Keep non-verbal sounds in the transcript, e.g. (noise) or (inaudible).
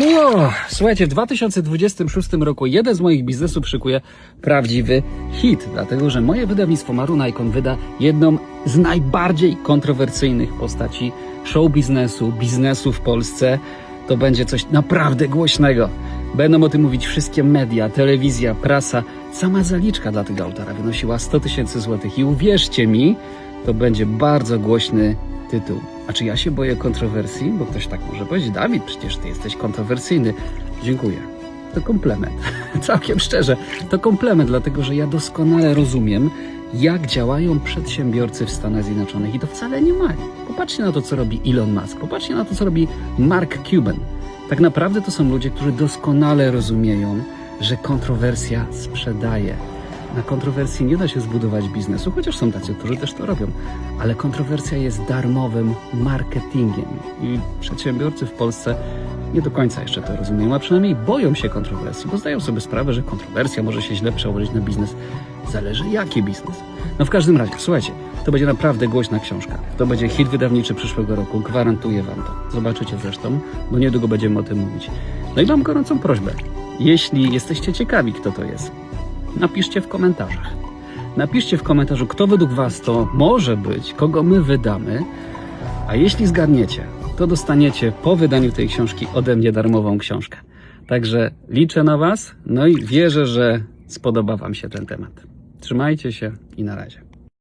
Ło, Słuchajcie, w 2026 roku jeden z moich biznesów szykuje prawdziwy hit, dlatego że moje wydawnictwo Maruna Icon wyda jedną z najbardziej kontrowersyjnych postaci show biznesu, biznesu w Polsce. To będzie coś naprawdę głośnego. Będą o tym mówić wszystkie media, telewizja, prasa. Sama zaliczka dla tego autora wynosiła 100 tysięcy złotych i uwierzcie mi, to będzie bardzo głośny tytuł. A czy ja się boję kontrowersji? Bo ktoś tak może powiedzieć, Dawid, przecież ty jesteś kontrowersyjny. Dziękuję. To komplement. (laughs) Całkiem szczerze, to komplement, dlatego że ja doskonale rozumiem, jak działają przedsiębiorcy w Stanach Zjednoczonych i to wcale nie mali. Popatrzcie na to, co robi Elon Musk, popatrzcie na to, co robi Mark Cuban. Tak naprawdę to są ludzie, którzy doskonale rozumieją, że kontrowersja sprzedaje. Na kontrowersji nie da się zbudować biznesu, chociaż są tacy, którzy też to robią. Ale kontrowersja jest darmowym marketingiem i przedsiębiorcy w Polsce nie do końca jeszcze to rozumieją, a przynajmniej boją się kontrowersji, bo zdają sobie sprawę, że kontrowersja może się źle przełożyć na biznes. Zależy jaki biznes. No w każdym razie, słuchajcie, to będzie naprawdę głośna książka. To będzie hit wydawniczy przyszłego roku, gwarantuję wam to. Zobaczycie zresztą, bo niedługo będziemy o tym mówić. No i mam gorącą prośbę. Jeśli jesteście ciekawi, kto to jest, napiszcie w komentarzach. Napiszcie w komentarzu, kto według Was to może być, kogo my wydamy. A jeśli zgadniecie, to dostaniecie po wydaniu tej książki ode mnie darmową książkę. Także liczę na Was, no i wierzę, że spodoba Wam się ten temat. Trzymajcie się i na razie.